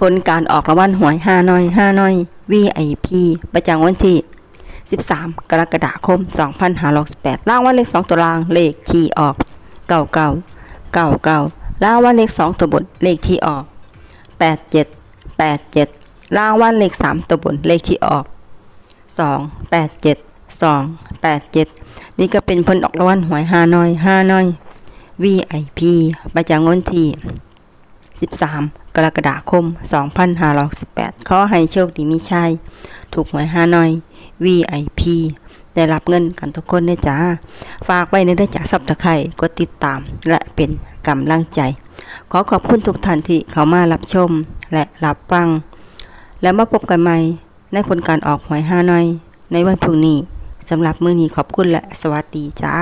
ผลการออกรางวัลหวยห้าน้อยห้าน้อย VIP ประจำวันที่ 13 กรกฎาคม 2568ล่างวันเลข 2 ตัวล่างเลขที่ออก99 99ล่างวันเลข 2 ตัวบนเลขที่ออก 87 87ล่างวันเลข 3 ตัวบนเลขที่ออก 2 87 2 87 นี่ก็เป็นผลออกรางวัลหวยห้าน้อยห้าน้อย VIP ประจำวันที่ 13 กรกฎาคม 2518ขอให้โชคดีมีชัย ถูกหวยห้าน้อย VIP ได้รับเงินกันทุกคนนะจ้าฝากไว้ในเรื่องจากสับตะไคร่กดติดตามและเป็นกำลังใจ ขอขอบคุณทุกท่านที่เข้ามารับชมและรับฟัง แล้วมาพบกันใหม่ในผลการออกหวยห้าน้อย ในวันพรุ่งนี้สำหรับมื้อนี้ขอบคุณและสวัสดีจ้า